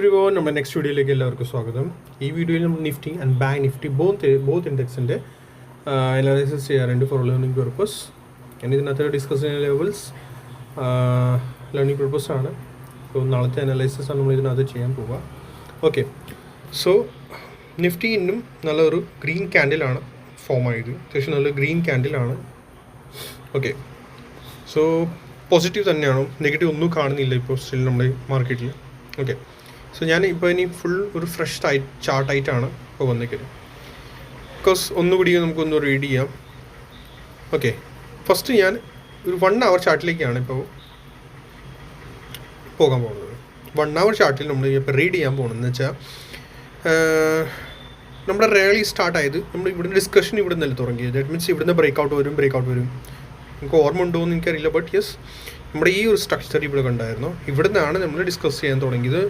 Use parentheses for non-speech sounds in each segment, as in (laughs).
എവരിവോ നമ്മുടെ നെക്സ്റ്റ് വീഡിയോയിലേക്ക് എല്ലാവർക്കും സ്വാഗതം. ഈ വീഡിയോയിൽ നമ്മൾ nifty and bank nifty both both ഇൻഡെക്സിന്റെ analysis ചെയ്യാറുണ്ട് ഫോർ ലേണിംഗ് പർപ്പസ് ഞാൻ ഇതിനകത്ത് ഡിസ്കസ് ചെയ്യുന്ന ലെവൽസ് ലേണിംഗ് പർപ്പസ് ആണ്. സോ നാളത്തെ അനാലിസിസ് ആണ് നമ്മൾ ഇതിനകത്ത് ചെയ്യാൻ പോവുക. ഓക്കെ സോ നിഫ്റ്റി ഇന്നും നല്ലൊരു ഗ്രീൻ ക്യാൻഡിലാണ് ഫോം ആയത്. അത്യാവശ്യം നല്ല ഗ്രീൻ ക്യാൻഡിലാണ് ഓക്കെ സോ പോസിറ്റീവ് തന്നെയാണ്. നെഗറ്റീവ് ഒന്നും കാണുന്നില്ല ഇപ്പോൾ സ്റ്റിൽ നമ്മുടെ മാർക്കറ്റിൽ ഓക്കെ സോ ഞാൻ ഇപ്പോൾ ഇനി ഫുൾ ഒരു ഫ്രഷ് ആയി ചാർട്ടായിട്ടാണ് ഇപ്പോൾ വന്നിരിക്കുന്നത്. ബിക്കോസ് ഒന്നുകൂടി നമുക്കൊന്ന് റീഡ് ചെയ്യാം. ഓക്കെ ഫസ്റ്റ് ഞാൻ ഒരു വൺ അവർ ചാർട്ടിലേക്കാണ് ഇപ്പോൾ പോകാൻ പോകുന്നത്. വൺ അവർ ചാർട്ടിൽ നമ്മൾ ഇപ്പോൾ റീഡ് ചെയ്യാൻ പോകണമെന്ന് വെച്ചാൽ നമ്മുടെ റാലി സ്റ്റാർട്ട് ആയത് നമ്മൾ ഇവിടുന്ന് ഡിസ്കഷൻ ഇവിടുന്നല്ലേ തുടങ്ങിയത്. ദാറ്റ് മീൻസ് ഇവിടുന്ന് ബ്രേക്ക് ഔട്ട് വരും ബ്രേക്ക് ഔട്ട് വരും. എനിക്ക് ഓർമ്മ ഉണ്ടോ എന്ന് എനിക്കറിയില്ല. ബട്ട് യെസ് നമ്മുടെ ഈ ഒരു സ്ട്രക്ചർ ഇവിടെ കണ്ടായിരുന്നു. ഇവിടെ നിന്നാണ് നമ്മൾ ഡിസ്കസ് ചെയ്യാൻ തുടങ്ങിയത്.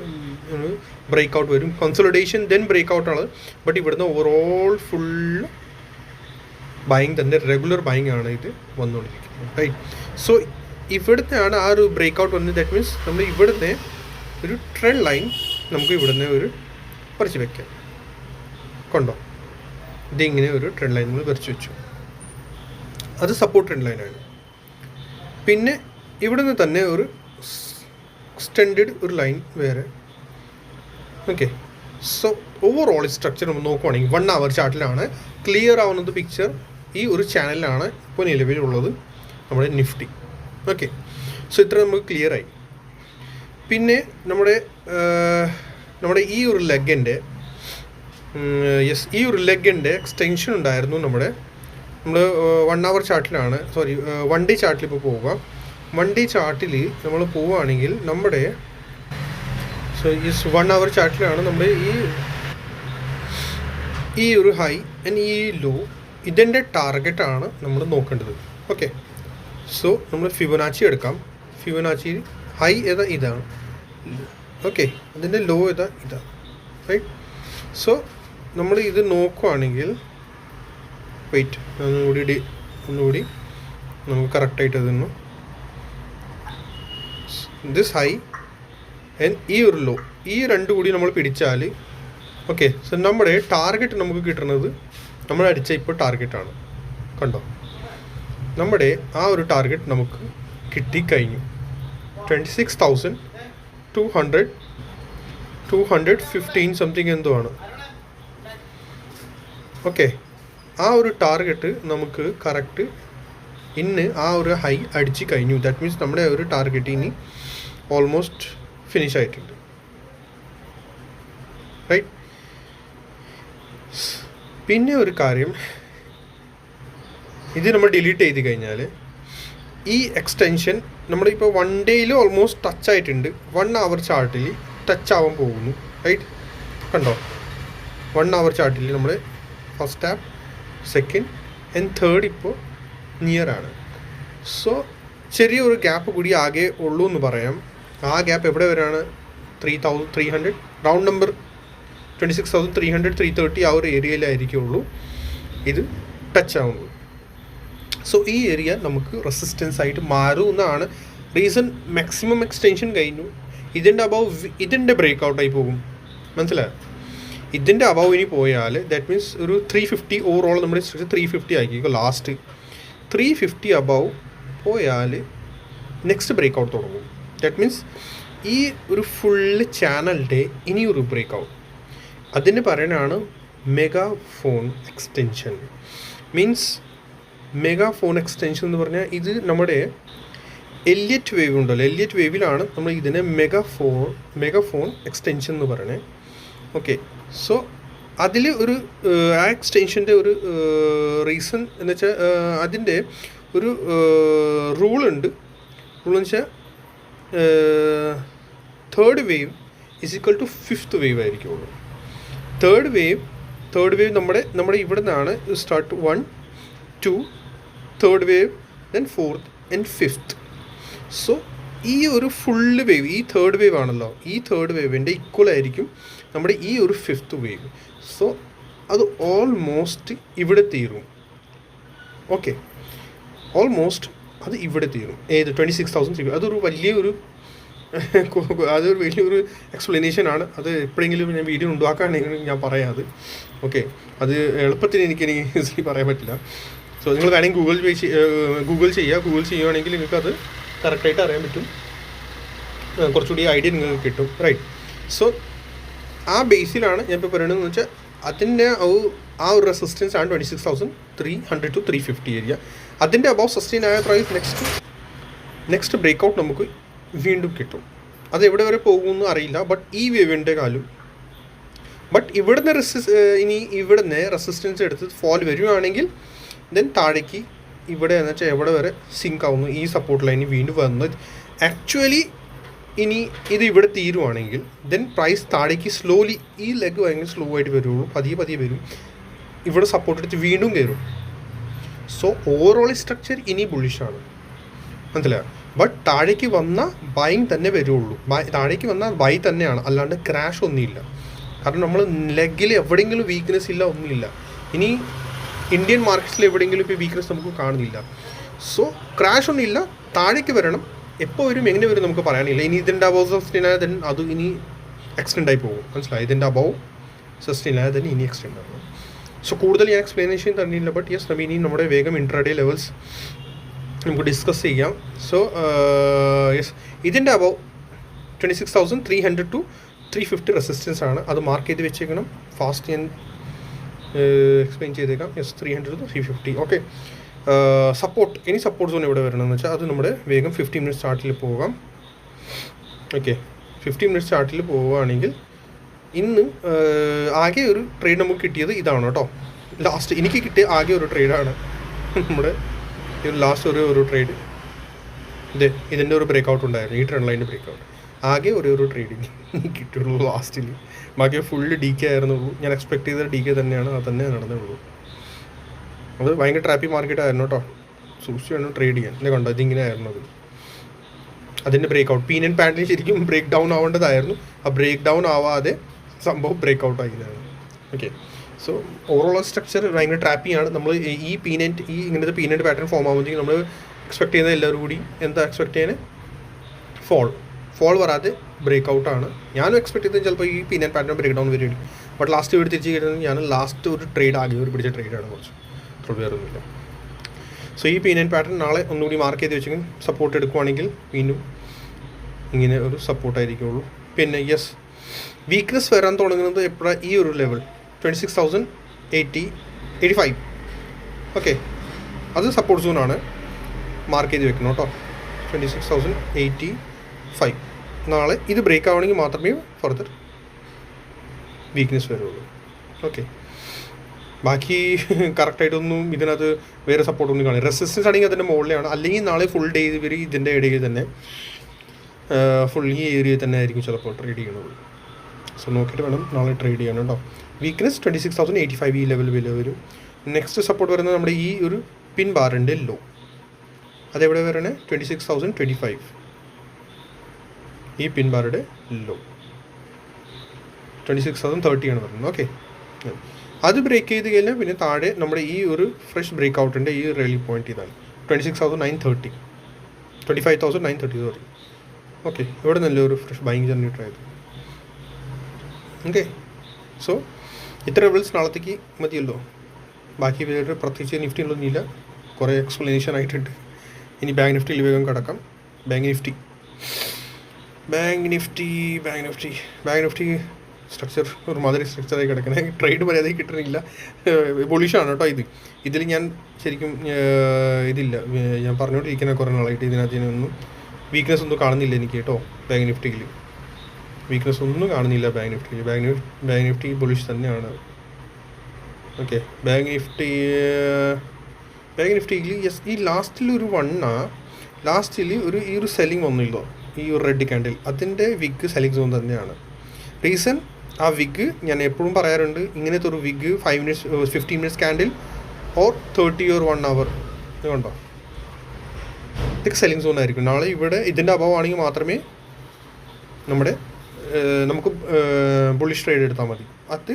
ബ്രേക്ക് ഔട്ട് വരും. കൺസോളിഡേഷൻ ദെൻ ബ്രേക്ക് ഔട്ട് ഔട്ടാണ് ബട്ട് ഇവിടുന്ന് ഓവറോൾ ഫുൾ ബൈങ് തന്നെ റെഗുലർ ബൈങ് ആണ് ഇത് വന്നുകൊണ്ടിരിക്കുന്നത്. റൈറ്റ് സോ ഇവിടുത്തെയാണ് ആ ഒരു ബ്രേക്ക് ഔട്ട് വന്നത്. ദാറ്റ് മീൻസ് നമ്മൾ ഇവിടുത്തെ ഒരു ട്രെൻഡ് ലൈൻ നമുക്ക് ഇവിടുന്ന് ഒരു പറിച്ചു വെക്കാം. കൊണ്ടോ? ഇതിങ്ങനെ ഒരു ട്രെൻഡ് ലൈൻ നമ്മൾ പറിച്ചു വെച്ചു. അത് സപ്പോർട്ട് ട്രെൻഡ് ലൈനാണ് പിന്നെ ഇവിടുന്ന് തന്നെ ഒരു എക്സ്റ്റെൻഡ് ഒരു ലൈൻ വേറെ. ഓക്കെ സോ ഓവറോൾ സ്ട്രക്ചർ നമ്മൾ നോക്കുവാണെങ്കിൽ വൺ അവർ ചാർട്ടിലാണ് ക്ലിയർ ആവുന്നത് പിക്ചർ ഈ ഒരു ചാനലിലാണ് ഇപ്പോൾ നിലവിലുള്ളത് നമ്മുടെ നിഫ്റ്റി ഓക്കെ സോ ഇത്ര നമുക്ക് ക്ലിയർ ആയി. പിന്നെ നമ്മുടെ നമ്മുടെ ഈ ഒരു ലെഗിന്റെ യെസ് ഈ ഒരു ലെഗിന്റെ എക്സ്റ്റെൻഷൻ ഉണ്ടായിരുന്നു നമ്മുടെ നമ്മൾ വൺ അവർ ചാർട്ടിലാണ് സോറി വൺ ഡി ചാർട്ടിൽ ഇപ്പോൾ പോവുക വൺ ഡി ചാർട്ടിൽ നമ്മൾ പോവുകയാണെങ്കിൽ നമ്മുടെ സോ ഈ വൺ അവർ ചാർട്ടിലാണ് നമ്മൾ ഈ ഈ ഒരു ഹൈ ആൻഡ് ഈ ലോ ഇതിന്റെ ടാർഗറ്റാണ് നമ്മൾ നോക്കേണ്ടത്. ഓക്കെ സോ നമ്മൾ ഫിബനാച്ചി എടുക്കാം. ഫിബനാച്ചി ഹൈ ഏതാ ഇതാണ്? ഓക്കെ അതിന്റെ ലോ ഏതാ ഇതാണ്? റൈറ്റ് സോ നമ്മൾ ഇത് നോക്കുവാണെങ്കിൽ വെയിറ്റ് ഒന്നുകൂടി ഡി ഒന്നുകൂടി. നമുക്ക് കറക്റ്റായിട്ട് തന്നു ദിസ് ഹൈ ആൻഡ് ഈ ഒരു ലോ ഈ രണ്ട് കൂടി നമ്മൾ പിടിച്ചാൽ ഓക്കെ സോ നമ്മുടെ ടാർഗറ്റ് നമുക്ക് കിട്ടുന്നത് നമ്മൾ അടിച്ച ഇപ്പോൾ ടാർഗറ്റാണ് കണ്ടോ? നമ്മുടെ ആ ഒരു ടാർഗറ്റ് നമുക്ക് കിട്ടിക്കഴിഞ്ഞു. Twenty six thousand two hundred two hundred fifteen something എന്തോ ആണ്. ഓക്കെ ആ ഒരു ടാർഗറ്റ് നമുക്ക് കറക്റ്റ് ഇന്ന് ആ ഒരു ഹൈ അടിച്ച് കഴിഞ്ഞു. ദാറ്റ് മീൻസ് നമ്മുടെ ഒരു ടാർഗറ്റ് ഇനി ഓൾമോസ്റ്റ് ഫിനിഷ് ആയിട്ടുണ്ട്. റൈറ്റ് പിന്നെ ഒരു കാര്യം ഇത് നമ്മൾ ഡിലീറ്റ് ചെയ്ത് കഴിഞ്ഞാൽ ഈ എക്സ്റ്റൻഷൻ നമ്മളിപ്പോൾ വൺ ഡേയിൽ ഓൾമോസ്റ്റ് ടച്ച് ആയിട്ടുണ്ട്. വൺ അവർ ചാർട്ടിൽ ടച്ച് ആവാൻ പോകുന്നു. റൈറ്റ് കണ്ടോ? വൺ അവർ ചാർട്ടിൽ നമ്മൾ first up second and third ഇപ്പോൾ നിയർ ആണ്. സോ ചെറിയൊരു ഗ്യാപ്പ് കൂടി ആകെ ഉള്ളൂ എന്ന് പറയാം. ആ ഗ്യാപ്പ് എവിടെ വരെയാണ്? Three thousand three hundred round number twenty six thousand three hundred three thirty ആ ഒരു ഏരിയയിലായിരിക്കുള്ളൂ ഇത് ടച്ച് ആവുന്നത്. സോ ഈ ഏരിയ നമുക്ക് റെസിസ്റ്റൻസ് ആയിട്ട് മാറും എന്നാണ്. റീസൺ മാക്സിമം എക്സ്റ്റെൻഷൻ കഴിഞ്ഞു. ഇതിന്റെ അബവ് ഇതിന്റെ ബ്രേക്ക് ഔട്ടായി പോകും. മനസ്സിലായോ? ഇതിന്റെ അബവ് ഇനി പോയാൽ ദാറ്റ് മീൻസ് ഒരു ത്രീ ഫിഫ്റ്റി ഓവറോൾ നമ്മുടെ സ്ട്രക്ചർ ത്രീ ഫിഫ്റ്റി ആക്കിക്കോ ലാസ്റ്റ് ത്രീ ഫിഫ്റ്റി അബവ് പോയാൽ നെക്സ്റ്റ് ബ്രേക്ക് ഔട്ട് തുടങ്ങും. ദാറ്റ് മീൻസ് ഈ ഒരു ഫുള്ള് ചാനലിന്റെ ഇനി ഒരു ബ്രേക്ക് ഔട്ട് അതിന് പറയാനാണ് mega phone extension means mega phone extension എന്ന് പറഞ്ഞാൽ ഇത് നമ്മുടെ എല്ലിയറ്റ് വേവ് ഉണ്ടല്ലോ. എല്ലിയറ്റ് വേവിലാണ് നമ്മൾ ഇതിനെ mega phone mega phone extension എന്ന് പറയണേ. ഓക്കെ സോ അതിൽ ഒരു ആ എക്സ്റ്റെൻഷന്റെ ഒരു റീസൺ എന്ന് വെച്ചാൽ അതിന്റെ ഒരു റൂളുണ്ട് റൂൾ എന്ന് വെച്ചാൽ third wave is equal to fifth wave ആയിരിക്കുള്ളൂ. Third wave third wave നമ്മുടെ നമ്മുടെ ഇവിടെ നിന്നാണ് start one two third wave then fourth and fifth so ഈ ഒരു ഫുള്ള് വേവ് ഈ തേർഡ് വേവ് ആണല്ലോ. ഈ തേർഡ് വേവിന്റെ ഈക്വൽ ആയിരിക്കും നമ്മുടെ ഈ ഒരു ഫിഫ്ത്ത് വേവ് സോ അത് ഓൾമോസ്റ്റ് ഇവിടെ തീരും. ഓക്കെ ഓൾമോസ്റ്റ് അത് ഇവിടെ തീരും. ഏത്? ട്വന്റി സിക്സ് തൗസൻഡ് അതൊരു വലിയൊരു അതൊരു വലിയൊരു എക്സ്പ്ലനേഷൻ ആണ്. അത് എപ്പോഴെങ്കിലും ഞാൻ വീഡിയോ ഉണ്ടാക്കുകയാണെങ്കിൽ ഞാൻ പറയാം ഓക്കെ അത് എളുപ്പത്തിന് എനിക്ക് എനിക്ക് (laughs) പറയാൻ പറ്റില്ല. സോ നിങ്ങൾ വേണമെങ്കിൽ ഗൂഗിൾ പേ ഗൂഗിൾ ചെയ്യുക ഗൂഗിൾ ചെയ്യുകയാണെങ്കിൽ നിങ്ങൾക്ക് അത് കറക്റ്റായിട്ട് അറിയാൻ പറ്റും. കുറച്ചുകൂടി ഐഡിയ നിങ്ങൾക്ക് കിട്ടും. റൈറ്റ് സോ ആ ബേസിലാണ് ഞാൻ ഇപ്പോൾ എന്ന് വെച്ചാൽ അതിന്റെ ആ ഒരു റെസിസ്റ്റൻസ് ആണ് twenty six thousand three hundred two three fifty area അതിന്റെ അബവ് സസ്റ്റെയിൻ ആയ പ്രൈസ് നെക്സ്റ്റ് നെക്സ്റ്റ് ബ്രേക്ക്ഔട്ട് നമുക്ക് വീണ്ടും കിട്ടും. അത് എവിടെ വരെ പോകുമെന്ന് അറിയില്ല ബട്ട് ഈ വേവിന്റെ കാലും. ബട്ട് ഇവിടുന്ന് റെസിസ് ഇനി ഇവിടുന്ന് റെസിസ്റ്റൻസ് എടുത്ത് ഫോൾ വരുവാണെങ്കിൽ ദെൻ താഴേക്ക് ഇവിടെ എന്ന് വെച്ചാൽ എവിടെ വരെ സിങ്ക് ആവുന്നു ഈ സപ്പോർട്ട് ലൈനിൽ വീണ്ടും വന്ന് ആക്ച്വലി ഇനി ഇത് ഇവിടെ തീരുവാണെങ്കിൽ ദെൻ പ്രൈസ് താഴേക്ക് സ്ലോലി ഈ ലെഗ് ഭയങ്കര സ്ലോ ആയിട്ട് വരുള്ളൂ. പതിയെ പതിയെ വരും. ഇവിടെ സപ്പോർട്ട് എടുത്ത് വീണ്ടും കയറും. സോ ഓവറോൾ സ്ട്രക്ചർ ഇനി ബുള്ളിഷാണ് മനസ്സിലായോ? ബട്ട് താഴേക്ക് വന്ന ബൈങ് തന്നെ വരുള്ളൂ. താഴേക്ക് വന്ന ബൈ തന്നെയാണ്. അല്ലാണ്ട് ക്രാഷ് ഒന്നുമില്ല. കാരണം നമ്മൾ ലെഗിൽ എവിടെയെങ്കിലും വീക്ക്നെസ് ഇല്ല ഒന്നുമില്ല. ഇനി ഇന്ത്യൻ മാർക്കറ്റ്സിൽ എവിടെയെങ്കിലും ഇപ്പോൾ വീക്ക്നെസ് നമുക്ക് കാണുന്നില്ല. സോ ക്രാഷ് ഒന്നുമില്ല. താഴേക്ക് വരണം. എപ്പോൾ വരും എങ്ങനെ വരും നമുക്ക് പറയാനില്ല. ഇനി ഇതിന്റെ അബവ് സസ്റ്റെയിൻ ആയാൽ ദെൻ അത് ഇനി എക്സ്റ്റെൻഡ് ആയി പോകും. മനസ്സിലായി? ഇതിന്റെ അബവ് സസ്റ്റെയിൻ ആയാൽ തന്നെ ഇനി എക്സ്റ്റെൻഡ് ആകും സോ കൂടുതൽ ഞാൻ എക്സ്പ്ലനേഷൻ തന്നില്ല ബട്ട് യെസ് നമ്മൾ ഇനി നമ്മുടെ വേഗം ഇൻട്രാഡേ ലെവൽസ് നമുക്ക് ഡിസ്കസ് ചെയ്യാം. സോ യെസ് ഇതിന്റെ above twenty six thousand three hundred two three fifty resistance ആണ്. അത് മാർക്ക് ചെയ്ത് വെച്ചേക്കണം. ഫാസ്റ്റ് ഞാൻ എക്സ്പ്ലെയിൻ ചെയ്തേക്കാം. Yes three hundred two three fifty okay support ഇനി സപ്പോർട്ട് സോൺ എവിടെ വരണമെന്ന് വെച്ചാൽ അത് നമ്മുടെ വേഗം ഫിഫ്റ്റി മിനിറ്റ് സ്റ്റാർട്ടിൽ പോകാം. ഓക്കെ ഫിഫ്റ്റി മിനിറ്റ് സ്റ്റാർട്ടിൽ പോവുകയാണെങ്കിൽ ഇന്ന് ആകെ ഒരു ട്രേഡ് നമുക്ക് കിട്ടിയത് ഇതാണ് കേട്ടോ ലാസ്റ്റ് എനിക്ക് കിട്ടിയ ആകെ ഒരു ട്രേഡാണ് (laughs) നമ്മുടെ ലാസ്റ്റ് ഒരു ഒരു ട്രേഡ് ഇത് ഇതിന്റെ ഒരു ബ്രേക്ക് ഔട്ട് ഉണ്ടായിരുന്നു ഈ ട്രെൻഡ് ലൈന്റെ ബ്രേക്ക് ഔട്ട് ആകെ ഒരു ഒരു ട്രേഡിങ് (laughs) കിട്ടിയുള്ളൂ ലാസ്റ്റിൽ ബാക്കി ഫുള്ള് ഡി കെ ആയിരുന്നുള്ളൂ. ഞാൻ എക്സ്പെക്ട് ചെയ്ത ഡി കെ തന്നെയാണ് അത് തന്നെ നടന്നുള്ളൂ. അത് ഭയങ്കര ട്രാപ്പി മാർക്കറ്റ് ആയിരുന്നു കേട്ടോ. സൂക്ഷിച്ച് ട്രേഡ് ചെയ്യാൻ. എന്നെ കണ്ടോ? ഇതിങ്ങനെ ആയിരുന്നു അത്. അതിന്റെ ബ്രേക്ക് ഔട്ട് പീനൻ പാന്റിൽ ശരിക്കും ബ്രേക്ക് ഡൗൺ ആവേണ്ടതായിരുന്നു. ആ ബ്രേക്ക് ഡൗൺ ആവാതെ സംഭവം ബ്രേക്ക് ഔട്ട് ആയിരുന്നു ഓക്കെ സോ ഓവറോൾ സ്ട്രക്ചർ ഭയങ്കര ട്രാപ്പിയാണ് നമ്മൾ ഈ പീനന്റ് ഈ ഇങ്ങനത്തെ പീനന്റ് പാറ്റേൺ ഫോം ആകുമ്പോഴത്തേക്കും നമ്മൾ എക്സ്പെക്ട് ചെയ്യുന്ന എല്ലാവരും കൂടി എന്താ എക്സ്പെക്ട് ചെയ്യുന്നത് ഫോൾ ഫോൾ വരാതെ ബ്രേക്ക് ഔട്ടാണ് ഞാനും എക്സ്പെക്ട് ചെയ്തത് ചിലപ്പോൾ ഈ പീനൻ പാറ്റേൺ ബ്രേക്ക് ഡൗൺ വരും ബട്ട് ലാസ്റ്റ് വീട് തിരിച്ച് കിട്ടുന്നത് ഞാൻ ലാസ്റ്റ് ഒരു ട്രേഡ് ആകെ ഒരു പിടിച്ച ട്രേഡാണ് കുറച്ച്. അത്ര വേറൊന്നുമില്ല സോ ഈ പീനൻ പാറ്റേൺ നാളെ ഒന്നുകൂടി മാർക്ക് ചെയ്ത് വെച്ചെങ്കിൽ സപ്പോർട്ട് എടുക്കുവാണെങ്കിൽ വീണ്ടും ഇങ്ങനെ ഒരു സപ്പോർട്ടായിരിക്കുള്ളൂ പിന്നെ യെസ് വീക്ക്നെസ് വരാൻ തുടങ്ങുന്നത് എപ്പോഴാണ് ഈ ഒരു level twenty six thousand eighty eighty five okay അത് സപ്പോർട്ട് സോണാണ് മാർക്ക് ചെയ്ത് വെക്കണം കേട്ടോ. Twenty six thousand eighty five നാളെ ഇത് ബ്രേക്ക് ആവണമെങ്കിൽ മാത്രമേ ഫർദർ വീക്ക്നെസ് വരുള്ളൂ. ഓക്കെ ബാക്കി (laughs) കറക്റ്റായിട്ടൊന്നും ഇതിനകത്ത് വേറെ സപ്പോർട്ടൊന്നും കാണില്ല. റെസിസ്റ്റൻസ് ആണെങ്കിൽ അതിന്റെ മുകളിലാണ് അല്ലെങ്കിൽ നാളെ ഫുൾ ഡേ ഇവർ ഇതിന്റെ ഇടയിൽ തന്നെ ഫുൾ ഈ ഏരിയയിൽ തന്നെ ആയിരിക്കും ചിലപ്പോൾ ട്രേഡ് ചെയ്യണത്. സോ നോക്കിയിട്ട് വേണം നാളെ ട്രേഡ് ചെയ്യണം കേട്ടോ. Weakness twenty six thousand eighty five ഈ ലെവൽ വില വരും. നെക്സ്റ്റ് സപ്പോർട്ട് വരുന്നത് നമ്മുടെ ഈ ഒരു പിൻ ബാറിന്റെ ലോ അതെവിടെ വരണേ? Twenty six thousand twenty five ഈ pin ബാറുടെ low twenty six thousand thirty ആണ് പറയുന്നത് ഓക്കെ അത് ബ്രേക്ക് ചെയ്ത് കഴിഞ്ഞാൽ പിന്നെ താഴെ നമ്മുടെ ഈ ഒരു ഫ്രഷ് ബ്രേക്ക് ഔട്ടിന്റെ ഈ റെലി പോയിന്റ് ഇതാണ്. Twenty six thousand nine thirty twenty five thousand nine thirty sorry okay ഇവിടെ നല്ലൊരു ഫ്രഷ് ബൈങ് ജനറേറ്റർ ആയത്. ഓക്കെ സോ ഇത്ര റിവൾസ് നാളത്തേക്ക് മതിയല്ലോ. ബാക്കി പ്രത്യേകിച്ച് നിഫ്റ്റിയിലൊന്നുമില്ല കുറേ എക്സ്പ്ലനേഷൻ ആയിട്ടുണ്ട്. ഇനി ബാങ്ക് നിഫ്റ്റിയിൽ വേഗം കിടക്കാം. Bank Nifty Bank Nifty Bank Nifty Bank Nifty structure ഒരു മാതിരി സ്ട്രക്ചറായി കിടക്കണേ. ട്രേഡ് മര്യാദ കിട്ടണില്ല പൊളിഷാണ് കേട്ടോ ഇത്. ഇതിൽ ഞാൻ ശരിക്കും ഇതില്ല. ഞാൻ പറഞ്ഞുകൊണ്ടിരിക്കുന്ന കുറേ നാളായിട്ട് ഇതിനകത്ത് ഒന്നും വീക്ക്നെസ് ഒന്നും കാണുന്നില്ല എനിക്ക് കേട്ടോ ബാങ്ക് നിഫ്റ്റിയിൽ വീക്ക്നെസ് ഒന്നും കാണുന്നില്ല bank നിഫ്റ്റിയിൽ Bank Nifty Bank Nifty bullish തന്നെയാണ്. ഓക്കെ ബാങ്ക് നിഫ്റ്റി ബാങ്ക് നിഫ്റ്റിയിൽ യെസ് ഈ ലാസ്റ്റിൽ ഒരു വണ്ണ ലാസ്റ്റിൽ ഒരു ഈ ഒരു സെല്ലിംഗ് വന്നില്ലോ ഈ ഒരു റെഡ് ക്യാൻഡിൽ അതിന്റെ വിഗ് സെല്ലിംഗ് സോൺ തന്നെയാണ്. റീസൺ ആ വിഗ് ഞാൻ എപ്പോഴും പറയാറുണ്ട് ഇങ്ങനത്തെ ഒരു wick five minutes fifteen minutes candle or thirty or one hour ഇത് കണ്ടോ? ഇതൊക്കെ സെല്ലിംഗ് സോൺ ആയിരിക്കും. നാളെ ഇവിടെ ഇതിന്റെ അഭാവമാണെങ്കിൽ മാത്രമേ നമ്മുടെ നമുക്ക് ബുള്ളിഷ് ട്രേഡ് എടുത്താൽ മതി. അത്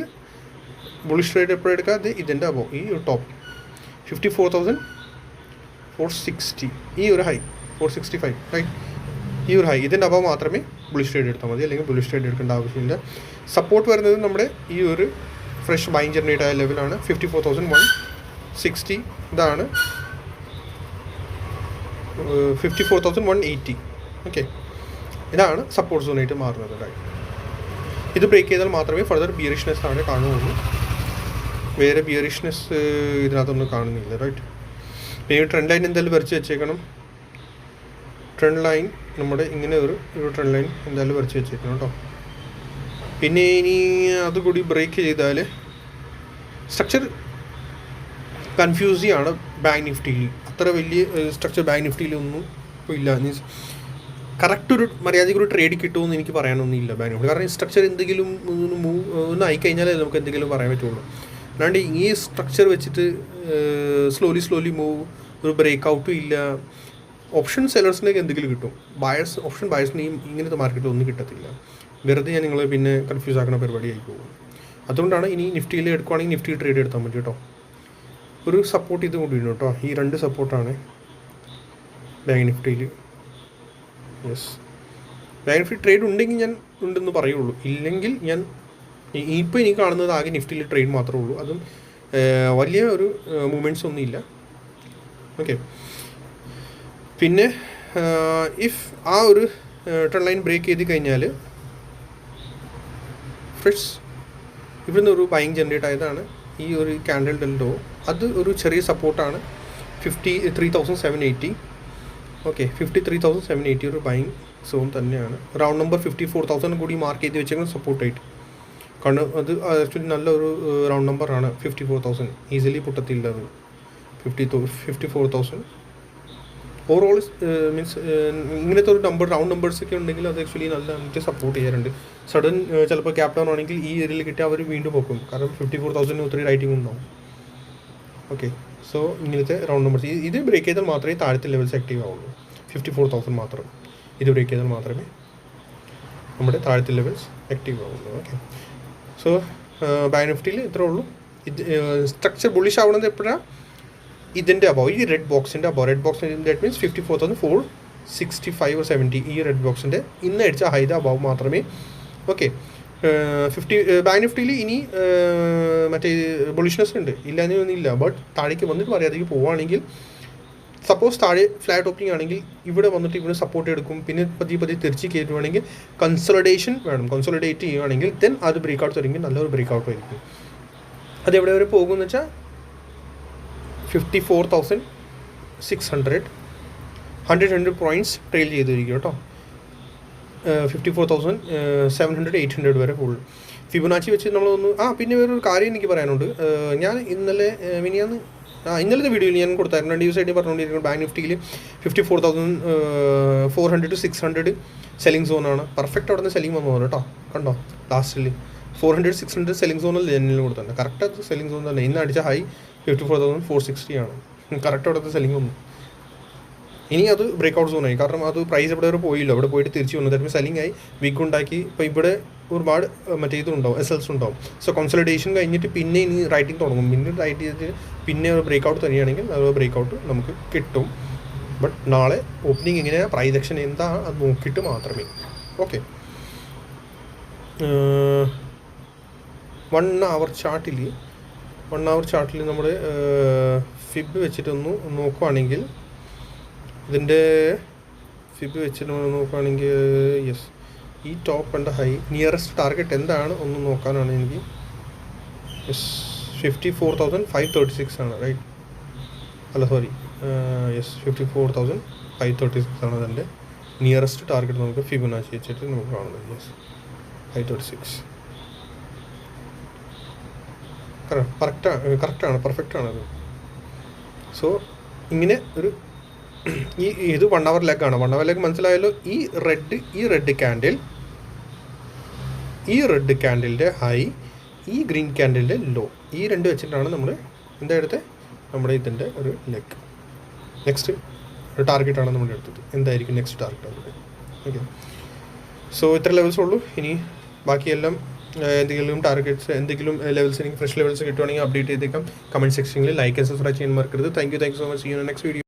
ബുള്ളിഷ് ട്രേഡ് എപ്പോഴും എടുക്കുക അത് ഇതിന്റെ അബോ ഈ ഒരു top fifty four thousand four sixty ഈ ഒരു high four sixty five right ഈ ഒരു ഹൈ ഇതിന്റെ അഭാവം മാത്രമേ ബുളിഷ് സ്റ്റേഡ് എടുത്താൽ മതി അല്ലെങ്കിൽ ബുള്ളി സ്റ്റേഡ് എടുക്കേണ്ട ആവശ്യമില്ല. സപ്പോർട്ട് വരുന്നത് നമ്മുടെ ഈ ഒരു ഫ്രഷ് ബൈൻ ജനറേറ്റ് ആയ ലെവലാണ് fifty four thousand one sixty ഇതാണ് fifty four thousand one eighty okay ഇതാണ് സപ്പോർട്ട് സോണായിട്ട് മാറുന്നത് റൈറ്റ് ഇത് ബ്രേക്ക് ചെയ്താൽ മാത്രമേ ഫർദർ ബിയറിഷ്നെസ് ആണ് കാണുകയുള്ളൂ. വേറെ ബിയറിഷ്നെസ് ഇതിനകത്തൊന്നും കാണുന്നില്ല റൈറ്റ് പിന്നെ ട്രെൻഡ് ലൈൻ എന്തായാലും വരച്ച് വെച്ചേക്കണം. ട്രെൻഡ് ലൈൻ നമ്മുടെ ഇങ്ങനെ ഒരു ഒരു ട്രെൻഡ് ലൈൻ എന്തായാലും വരച്ച് വെച്ചിരിക്കണം കേട്ടോ. പിന്നെ ഇനി അതുകൂടി ബ്രേക്ക് ചെയ്താൽ സ്ട്രക്ചർ കൺഫ്യൂസ് ആണ് ബാങ്ക് നിഫ്റ്റിയിൽ അത്ര വലിയ സ്ട്രക്ചർ ബാങ്ക് നിഫ്റ്റിയിലൊന്നും ഇപ്പോൾ ഇല്ല. മീൻസ് കറക്റ്റ് ഒരു മര്യാദയ്ക്ക് ഒരു ട്രേഡ് കിട്ടുമെന്ന് എനിക്ക് പറയാനൊന്നുമില്ല ബാങ്ക് നിഫ്റ്റി കാരണം സ്ട്രക്ചർ എന്തെങ്കിലും മൂവ് ഒന്ന് ആയിക്കഴിഞ്ഞാലേ നമുക്ക് എന്തെങ്കിലും പറയാൻ പറ്റുള്ളൂ. അല്ലാണ്ട് ഈ സ്ട്രക്ചർ വെച്ചിട്ട് സ്ലോലി സ്ലോലി മൂവ് ഒരു ബ്രേക്ക് ഔട്ടും ഇല്ല. ഓപ്ഷൻ സെല്ലേഴ്സിലേക്ക് എന്തെങ്കിലും കിട്ടും. ബയേഴ്സ് ഓപ്ഷൻ ബയേഴ്സിനെയും ഇങ്ങനത്തെ മാർക്കറ്റിൽ ഒന്നും കിട്ടത്തില്ല. വെറുതെ ഞാൻ നിങ്ങളെ പിന്നെ കൺഫ്യൂസ് ആക്കുന്ന പരിപാടിയായി പോകും. അതുകൊണ്ടാണ് ഇനി നിഫ്റ്റിയിൽ എടുക്കുവാണെങ്കിൽ നിഫ്റ്റി ട്രേഡ് എടുത്താൽ മതി കേട്ടോ. ഒരു സപ്പോർട്ട് ഇത് കൊണ്ടുവരുന്നു കേട്ടോ. ഈ രണ്ട് സപ്പോർട്ടാണ് ബാങ്ക് നിഫ്റ്റിയിൽ യെസ് ബാങ്ക് നിഫ്റ്റി ട്രേഡ് ഉണ്ടെങ്കിൽ ഞാൻ ഉണ്ടെന്ന് പറയുള്ളൂ. ഇല്ലെങ്കിൽ ഞാൻ ഇപ്പോൾ എനിക്ക് കാണുന്നത് ആകെ നിഫ്റ്റിയിൽ ട്രേഡ് മാത്രമേ ഉള്ളൂ. അതും വലിയ ഒരു മൂമെന്റ്സ് ഒന്നുമില്ല. ഓക്കെ പിന്നെ ഇഫ് ആ ഒരു ട്രെൻഡ് ലൈൻ ബ്രേക്ക് ചെയ്ത് കഴിഞ്ഞാൽ ഫ്രഷ് ഇവിടുന്ന് ഒരു ബൈങ് ജനറേറ്റ് ആയതാണ്. ഈ ഒരു ക്യാൻഡിൽ ഡെൽഡോ അത് ഒരു ചെറിയ സപ്പോർട്ടാണ് fifty three thousand seven eighty okay fifty three thousand seven eighty ഒരു ബൈങ് സോൺ തന്നെയാണ്. Round number fifty four thousand കൂടി മാർക്ക് ചെയ്ത് വെച്ചേക്കുന്നത് സപ്പോർട്ടായിട്ട് കാരണം അത് ആക്ച്വലി നല്ലൊരു റൗണ്ട് നമ്പറാണ് ഫിഫ്റ്റി ഫോർ തൗസൻഡ് ഈസിലി പൊട്ടത്തില്ല അത് fifty fifty four thousand overall means ഇങ്ങനത്തെ ഒരു നമ്പർ റൗണ്ട് നമ്പേഴ്സ് ഒക്കെ ഉണ്ടെങ്കിൽ അത് ആക്ച്വലി നല്ല എനിക്ക് സപ്പോർട്ട് ചെയ്യാറുണ്ട്. സഡൻ ചിലപ്പോൾ ക്യാപ് ഡൗൺ ആണെങ്കിൽ ഈ ഏരിയയിൽ കിട്ടിയാൽ അവർ വീണ്ടും പൊക്കും. കാരണം ഫിഫ്റ്റി ഫോർ തൗസൻഡ് ഒത്തിരി റൈറ്റിംഗ് ഉണ്ടാവും. ഓക്കെ സോ ഇങ്ങനത്തെ റൗണ്ട് നമ്പേഴ്സ് ഇത് ബ്രേക്ക് ചെയ്താൽ മാത്രമേ താഴത്തെ ലെവൽസ് ആക്റ്റീവ് ആവുള്ളൂ. ഫിഫ്റ്റി ഫോർ തൗസൻഡ് മാത്രം. ഇത് ബ്രേക്ക് ചെയ്താൽ മാത്രമേ നമ്മുടെ താഴത്തെ ലെവൽസ് ആക്റ്റീവ് ആവുള്ളൂ. ഓക്കെ സോ ബാങ്ക് നിഫ്റ്റിയിൽ ഇത്രേ ഉള്ളൂ. ഇത് സ്ട്രക്ചർ ബുള്ളിഷ് ആവണത് എപ്പോഴാണ് ഇതിന്റെ അബോ ഈ റെഡ് ബോക്സിന്റെ above red box that means fifty four thousand four sixty five or seventy ഈ റെഡ് ബോക്സിന്റെ ഇന്ന് അടിച്ച ഹൈദ അബോ മാത്രമേ. ഓക്കെ ഫിഫ്റ്റി ബാങ്ക് നിഫ്റ്റിയിൽ ഇനി മറ്റേ ബുളിഷ്നെസ് ഉണ്ട്. ഇല്ലാന്നൊന്നും ഇല്ല ബട്ട് താഴേക്ക് വന്നിട്ട് മര്യാദയ്ക്ക് പോവുകയാണെങ്കിൽ സപ്പോസ് താഴെ ഫ്ലാറ്റ് ഓപ്പണിംഗ് ആണെങ്കിൽ ഇവിടെ വന്നിട്ട് ഇവിടെ സപ്പോർട്ട് എടുക്കും. പിന്നെ പതിയെ പതിയെ തിരിച്ച് കയറ്റുവാണെങ്കിൽ കൺസോളിഡേഷൻ വേണം. കൺസോളിഡേറ്റ് ചെയ്യുവാണെങ്കിൽ ദെൻ അത് ബ്രേക്ക് ഔട്ട് തുടങ്ങി. നല്ലൊരു ബ്രേക്ക് ഔട്ട് ആയിരിക്കും. അത് എവിടെ വരെ പോകുമെന്ന് വെച്ചാൽ fifty four thousand six hundred hundred hundred points trail ചെയ്തിരിക്കും കേട്ടോ. Fifty four thousand seven hundred eight hundred വരെ ഫുൾ ഫിബുനാച്ചി വെച്ച് നമ്മളൊന്ന് ആ പിന്നെ വേറൊരു കാര്യം എനിക്ക് പറയാനുണ്ട്. ഞാൻ ഇന്നലെ മിനിയാന്ന് ആ ഇന്നലത്തെ വീഡിയോയിൽ ഞാൻ കൊടുത്തായിരുന്നു. രണ്ട് ദിവസമായിട്ട് പറഞ്ഞുകൊണ്ടിരിക്കുന്നത് Bank നിഫ്റ്റിയിൽ fifty four thousand four hundred two six hundred selling സോണാണ് perfect അവിടെ നിന്ന് സെല്ലിംഗ് വന്നു കേട്ടോ. കണ്ടോ? ലാസ്റ്റിൽ four hundred six hundred selling സോണിൽ ജനലിൽ കൊടുത്തിട്ടുണ്ട് കറക്റ്റ് സെല്ലിംഗ് സോൺ തന്നെ. ഇന്ന് അടിച്ച high fifty four thousand four sixty ആണ്. കറക്റ്റ് അവിടുത്തെ സെല്ലിംഗ് വന്നു ഇനി അത് ബ്രേക്ക് ഔട്ട് സോണായി കാരണം അത് പ്രൈസ് ഇവിടെ വരെ പോയില്ല. അവിടെ പോയിട്ട് തിരിച്ചു വന്നു. ദാറ്റ് സെല്ലിംഗ് ആയി. വീക്ക് ഉണ്ടാക്കി. ഇപ്പോൾ ഇവിടെ ഒരുപാട് മറ്റേ ഇതുണ്ടാവും. എസ് എൽസ് ഉണ്ടാവും. സോ കൺസൾട്ടേഷൻ കഴിഞ്ഞിട്ട് പിന്നെ ഇനി റൈറ്റിംഗ് തുടങ്ങും. പിന്നെ റൈറ്റ് ചെയ്തിട്ട് പിന്നെ ഒരു ബ്രേക്ക് ഔട്ട് തരികയാണെങ്കിൽ അത് ബ്രേക്ക് ഔട്ട് നമുക്ക് കിട്ടും. ബട്ട് നാളെ ഓപ്പണിംഗ് എങ്ങനെയാണ് പ്രൈസ് ആക്ഷൻ എന്താ? അത് നോക്കിയിട്ട് മാത്രമേ. ഓക്കെ വൺ അവർ ചാർട്ടിൽ വൺ അവർ ചാർട്ടിൽ നമ്മൾ ഫിബ് വെച്ചിട്ടൊന്ന് നോക്കുവാണെങ്കിൽ ഇതിന്റെ ഫിബ് വെച്ചിട്ട് നമ്മൾ നോക്കുകയാണെങ്കിൽ യെസ് ഈ top and high nearest target എന്താണ് ഒന്ന് നോക്കാനാണ് എനിക്ക് yes fifty four thousand five thirty six ആണ് റൈറ്റ് അല്ല sorry yes fifty four thousand five thirty six ആണ് അതിന്റെ നിയറസ്റ്റ് ടാർഗറ്റ് നമുക്ക് ഫിബുനാച്ചി വെച്ചിട്ട് നമുക്ക് കാണുന്നത് യെസ് ഫൈവ് തേർട്ടി സിക്സ് കറക്റ്റാണ് കറക്റ്റാണ് പെർഫെക്റ്റ് ആണത് സോ ഇങ്ങനെ ഒരു ഈ ഇത് വൺ അവർ ലെഗാണ് വൺ അവർ ലെഗ് മനസ്സിലായല്ലോ? ഈ റെഡ് ഈ റെഡ് ക്യാൻഡിൽ ഈ റെഡ് ക്യാൻഡിലിന്റെ ഹൈ ഈ ഗ്രീൻ ക്യാൻഡിലിന്റെ ലോ ഈ രണ്ട് വെച്ചിട്ടാണ് നമ്മൾ എന്താ എടുത്തത് നമ്മുടെ ഇതിന്റെ ഒരു ലെഗ് നെക്സ്റ്റ് ഒരു ടാർഗറ്റാണ് നമ്മൾ എടുത്തത്. എന്തായിരിക്കും നെക്സ്റ്റ് ടാർഗറ്റ് നമ്മുടെ ഓക്കെ സോ ഇത്ര ലെവൽസ് ഉള്ളൂ. ഇനി ബാക്കിയെല്ലാം എന്തെങ്കിലും ടാർഗറ്റ്സ് എന്തെങ്കിലും ലെവൽസ് എനിക്ക് ഫ്രഷ് ലെവൽസ് കിട്ടുവാണെങ്കിൽ അപ്ഡേറ്റ് ചെയ്തേക്കാം. കമന്റ് സെക്ഷനിൽ ലൈക്ക് ആൻഡ് സബ്സ്ക്രൈബ് ചെയ്യാൻ മറക്കരുത്. Thank you thank so much you next video